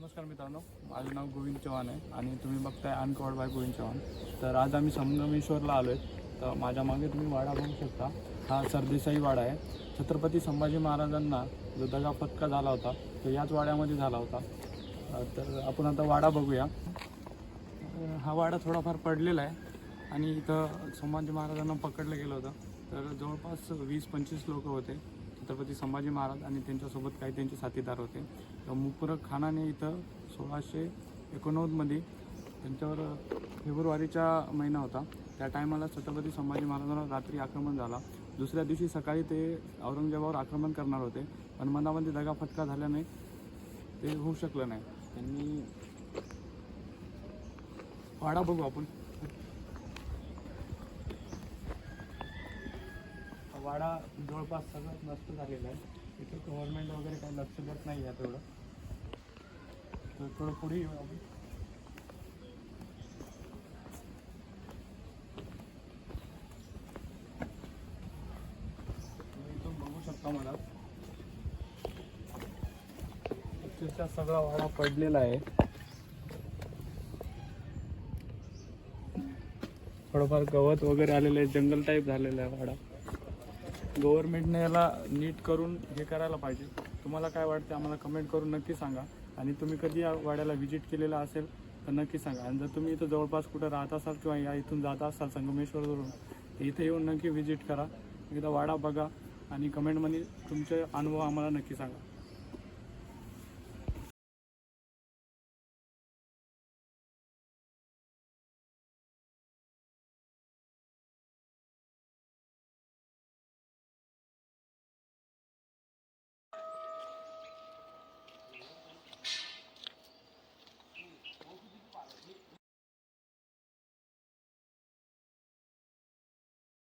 नमस्कार मित्रांनो माझं नाव गोविंद चव्हाण आहे आणि तुम्ही बघताय अनकवर्ड बाय गोविंद चव्हाण. तर आज आम्ही संगमेश्वरला आलो आहे तर माझ्या मागे तुम्ही वाडा बघू शकता. हा सरदेसाई वाडा आहे. छत्रपती संभाजी महाराजांना जो दगा फटका झाला होता तो याच वाड्यामध्ये झाला होता. तर आपण आता वाडा बघूया. हा वाडा थोडाफार पडलेला आहे आणि इथं संभाजी महाराजांना पकडलं गेलं होतं. तर जवळपास वीस पंचवीस लोक होते. छत्रपती संभाजी महाराज आणि त्यांच्यासोबत काही त्यांचे साथीदार होते. तर मुकरक खानाने इथं सोळाशे एकोणनव्वदमध्ये त्यांच्यावर फेब्रुवारीचा महिना होता. त्या टायमाला छत्रपती संभाजी महाराजांवर रात्री आक्रमण झाला. दुसऱ्या दिवशी सकाळी ते औरंगजेबावर आक्रमण करणार होते. पण मनामध्ये दगाफटका झाल्याने ते होऊ शकलं नाही. त्यांनी वाडा बघू आपण. वाडा जवळपास सगळं नष्ट झालेलं आहे. इथे गव्हर्नमेंट वगैरे काही लक्ष देत नाही आहे तेवढं. तर थोडं पुढे येऊ आपण. तुम्ही बघू शकता मला. अक्षरशः सगळा वाडा पडलेला आहे. थोडंफार गवत वगैरे आलेलं आहे. जंगल टाईप झालेलं आहे वाडा. गव्हर्नमेंटने याला नीट करून हे करायला पाहिजे. तुम्हाला काय वाटते आम्हाला कमेंट करून नक्की सांगा. आणि तुम्ही कधी या वाड्याला व्हिजिट केलेला असेल तर नक्की सांगा. आणि जर तुम्ही इथं जवळपास कुठं राहत असाल किंवा या इथून जात असाल संगमेश्वरवरून तर इथे येऊन नक्की व्हिजिट करा. एकदा वाडा बघा आणि कमेंटमध्ये तुमचे अनुभव आम्हाला नक्की सांगा.